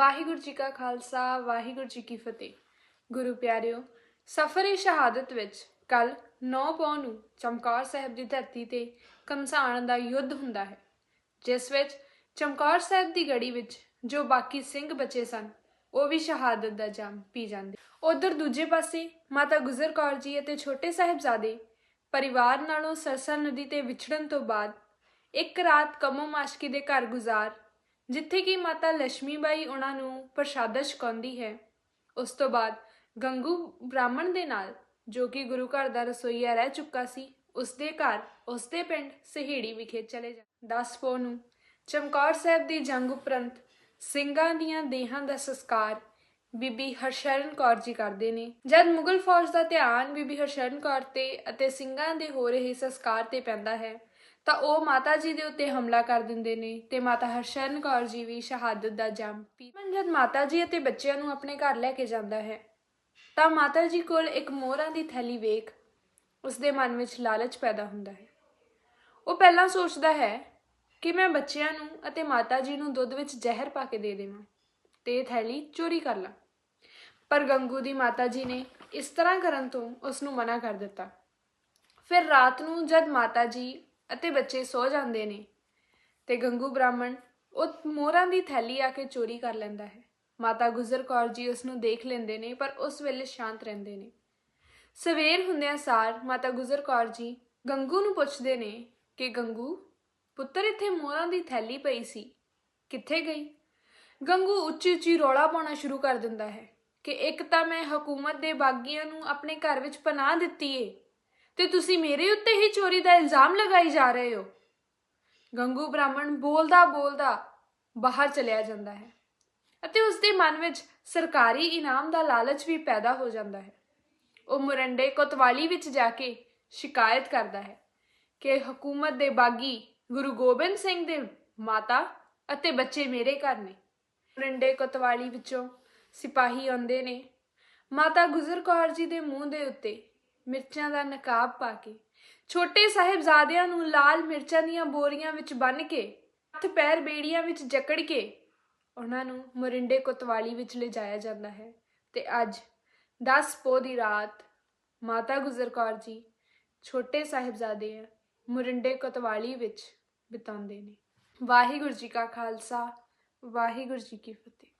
ਵਾਹਿਗੁਰੂ ਜੀ ਕਾ ਖਾਲਸਾ, ਵਾਹਿਗੁਰੂ ਜੀ ਕੀ ਫਤਿਹ। ਗੁਰੂ ਪਿਆਰਿਓ, ਸਫਰੇ ਸ਼ਹਾਦਤ ਵਿੱਚ ਕੱਲ 9 ਪੌ ਨੂੰ ਚਮਕੌਰ ਸਾਹਿਬ ਦੀ ਧਰਤੀ ਤੇ ਕਮਸਾਣ ਦਾ ਯੁੱਧ ਹੁੰਦਾ ਹੈ, ਜਿਸ ਵਿੱਚ ਚਮਕੌਰ ਸਾਹਿਬ ਦੀ ਗੜੀ ਵਿੱਚ ਜੋ ਬਾਕੀ ਸਿੰਘ ਬਚੇ ਸਨ, ਉਹ ਵੀ ਸ਼ਹਾਦਤ ਦਾ ਜਾਮ ਪੀ ਜਾਂਦੇ। ਉਧਰ ਦੂਜੇ ਪਾਸੇ ਮਾਤਾ ਗੁਜਰ ਕੌਰ ਜੀ ਅਤੇ ਛੋਟੇ ਸਾਹਿਬਜ਼ਾਦੇ ਪਰਿਵਾਰ ਨਾਲੋਂ ਸਰਸਾ ਨਦੀ ਤੇ ਵਿਛੜਨ ਤੋਂ ਬਾਅਦ ਇੱਕ ਰਾਤ ਕਮੋ ਮਾਸ਼ਕੀ ਦੇ ਘਰ ਗੁਜ਼ਾਰ ਜਿੱਥੇ ਕਿ ਮਾਤਾ ਲక్ష్ਮੀਬਾਈ ਉਹਨਾਂ ਨੂੰ ਪ੍ਰਸ਼ਾਦਾ ਛਕਾਉਂਦੀ ਹੈ, ਉਸ ਤੋਂ ਬਾਅਦ ਗੰਗੂ ਬ੍ਰਾਹਮਣ ਦੇ ਨਾਲ ਜੋ ਕਿ ਗੁਰੂ ਘਰ ਦਾ ਰਸੋਈਆ ਰਹਿ ਚੁੱਕਾ ਸੀ, ਉਸ ਦੇ ਘਰ, ਉਸ ਦੇ ਪਿੰਡ ਸਹੇੜੀ ਵਿਖੇ ਚਲੇ ਜਾ 10 ਪੋ ਨੂੰ, ਚਮਕੌਰ ਸਾਹਿਬ ਦੀ ਜੰਗ ਉਪਰੰਤ ਸਿੰਘਾਂ ਦੀਆਂ ਦੇਹਾਂ ਦਾ ਸੰਸਕਾਰ ਬੀਬੀ ਹਰਸ਼ਰਨ ਕੌਰ ਜੀ ਕਰਦੇ ਨੇ। ਜਦ ਮੁਗਲ ਫੌਜ ਦਾ ਧਿਆਨ ਬੀਬੀ ਹਰਸ਼ਰਨ ਕੌਰ ਤੇ ਅਤੇ ਸਿੰਘਾਂ ਦੇ ਹੋ ਰਹੇ ਸੰਸਕਾਰ ਤੇ ਪੈਂਦਾ ਹੈ ਤਾਂ ਉਹ ਮਾਤਾ ਜੀ ਦੇ ਉੱਤੇ ਹਮਲਾ ਕਰ ਦਿੰਦੇ ਨੇ ਤੇ ਮਾਤਾ ਹਰਸ਼ਰਨ ਕੌਰ ਜੀ ਵੀ ਸ਼ਹਾਦਤ ਦਾ ਜੰਮ ਪੀ ਜਦ ਮਾਤਾ ਜੀ ਅਤੇ ਬੱਚਿਆਂ ਨੂੰ ਆਪਣੇ ਘਰ ਲੈ ਕੇ ਜਾਂਦਾ ਹੈ, ਤਾਂ ਮਾਤਾ ਜੀ ਕੋਲ ਇੱਕ ਮੋਹਰਾਂ ਦੀ ਥੈਲੀ ਵੇਖ ਉਸ ਦੇ ਮਨ ਵਿੱਚ ਲਾਲਚ ਪੈਦਾ ਹੁੰਦਾ ਹੈ। ਉਹ ਪਹਿਲਾਂ ਸੋਚਦਾ ਹੈ ਕਿ ਮੈਂ ਬੱਚਿਆਂ ਨੂੰ ਅਤੇ ਮਾਤਾ ਜੀ ਨੂੰ ਦੁੱਧ ਵਿੱਚ ਜ਼ਹਿਰ ਪਾ ਕੇ ਦੇ ਦੇਵਾਂ ਤੇ ਥੈਲੀ ਚੋਰੀ ਕਰ ਲਾਂ। ਪਰ ਗੰਗੂ ਦੀ ਮਾਤਾ ਜੀ ਨੇ ਇਸ ਤਰ੍ਹਾਂ ਕਰਨ ਤੋਂ ਉਸ ਨੂੰ ਮਨਾ ਕਰ ਦਿੱਤਾ। ਫਿਰ ਰਾਤ ਨੂੰ ਜਦ ਮਾਤਾ ਜੀ ਅਤੇ ਬੱਚੇ ਸੋ ਜਾਂਦੇ ਨੇ। ਤੇ ਗੰਗੂ ਬ੍ਰਾਹਮਣ ਉਹ ਮੋਹਰਾਂ ਦੀ ਥੈਲੀ ਆ ਕੇ ਚੋਰੀ ਕਰ ਲੈਂਦਾ ਹੈ। ਮਾਤਾ ਗੁਜਰ ਕੌਰ ਜੀ ਉਸ ਨੂੰ ਦੇਖ ਲੈਂਦੇ ਨੇ, ਪਰ ਉਸ ਵੇਲੇ ਸ਼ਾਂਤ ਰਹਿੰਦੇ ਨੇ। ਸਵੇਰ ਹੁੰਦਿਆਂ ਸਾਰ ਮਾਤਾ ਗੁਜਰ ਕੌਰ ਜੀ ਗੰਗੂ ਨੂੰ ਪੁੱਛਦੇ ਨੇ ਕਿ, ਗੰਗੂ, ਪੁੱਤਰ ਇੱਥੇ ਮੋਹਰਾਂ ਦੀ ਥੈਲੀ ਪਈ ਸੀ, ਕਿੱਥੇ ਗਈ? ਗੰਗੂ ਉੱਚੀ ਉੱਚੀ ਰੌਲਾ ਪਾਉਣਾ ਸ਼ੁਰੂ ਕਰ ਦਿੰਦਾ ਹੈ ਕਿ ਇੱਕ ਤਾਂ ਮੈਂ ਹਕੂਮਤ ਦੇ ਬਾਗੀਆਂ ਨੂੰ ਆਪਣੇ ਘਰ ਵਿੱਚ ਪਨਾਹ ਦਿੱਤੀ ਏ। ਤੇ ਤੁਸੀਂ ਮੇਰੇ ਉੱਤੇ ਹੀ ਚੋਰੀ ਦਾ ਇਲਜ਼ਾਮ ਲਗਾਈ ਜਾ ਰਹੇ ਹੋ? ਗੰਗੂ ਬ੍ਰਾਹਮਣ ਬੋਲਦਾ ਬੋਲਦਾ ਬਾਹਰ ਚਲਿਆ ਜਾਂਦਾ ਹੈ ਅਤੇ ਉਸ ਦੇ ਮਨ ਵਿੱਚ ਸਰਕਾਰੀ ਇਨਾਮ ਦਾ ਲਾਲਚ ਵੀ ਪੈਦਾ ਹੋ ਜਾਂਦਾ ਹੈ। ਉਹ ਮੁਰੰਡੇ ਕੋਤਵਾਲੀ ਵਿੱਚ ਜਾ ਕੇ ਸ਼ਿਕਾਇਤ ਕਰਦਾ ਹੈ ਕਿ ਹਕੂਮਤ ਦੇ ਬਾਗੀ ਗੁਰੂ ਗੋਬਿੰਦ ਸਿੰਘ ਦੇ ਮਾਤਾ ਅਤੇ ਬੱਚੇ ਮੇਰੇ ਘਰ ਨੇ। ਮੁਰੰਡੇ ਕੋਤਵਾਲੀ ਵਿੱਚੋਂ ਸਿਪਾਹੀ ਆਉਂਦੇ ਨੇ। ਮਾਤਾ ਗੁਜਰ ਕੌਰ ਜੀ ਦੇ ਮੂੰਹ ਦੇ ਉੱਤੇ ਮਿਰਚਾਂ ਦਾ ਨਕਾਬ ਪਾ ਕੇ। ਛੋਟੇ ਸਾਹਿਬਜ਼ਾਦਿਆਂ ਨੂੰ ਲਾਲ ਮਿਰਚਾਂ ਦੀਆਂ ਬੋਰੀਆਂ ਵਿੱਚ ਬੰਨ੍ਹ ਕੇ, ਹੱਥ ਪੈਰ ਬੇੜੀਆਂ ਵਿੱਚ ਜਕੜ ਕੇ, ਉਹਨਾਂ ਨੂੰ ਮੋਰਿੰਡੇ ਕੋਤਵਾਲੀ ਵਿੱਚ ਲਿਜਾਇਆ ਜਾਂਦਾ ਹੈ। ਤੇ ਅੱਜ 10 ਪੋ ਦੀ ਰਾਤ, ਮਾਤਾ ਗੁਜਰ ਕੌਰ ਜੀ ਛੋਟੇ ਸਾਹਿਬਜ਼ਾਦੇ ਆ ਕੋਤਵਾਲੀ ਵਿੱਚ ਬਿਤਾਉਂਦੇ ਨੇ। ਵਾਹਿਗੁਰੂ ਜੀ ਕਾ ਖਾਲਸਾ, ਵਾਹਿਗੁਰੂ ਜੀ ਕੀ ਫਤਿਹ।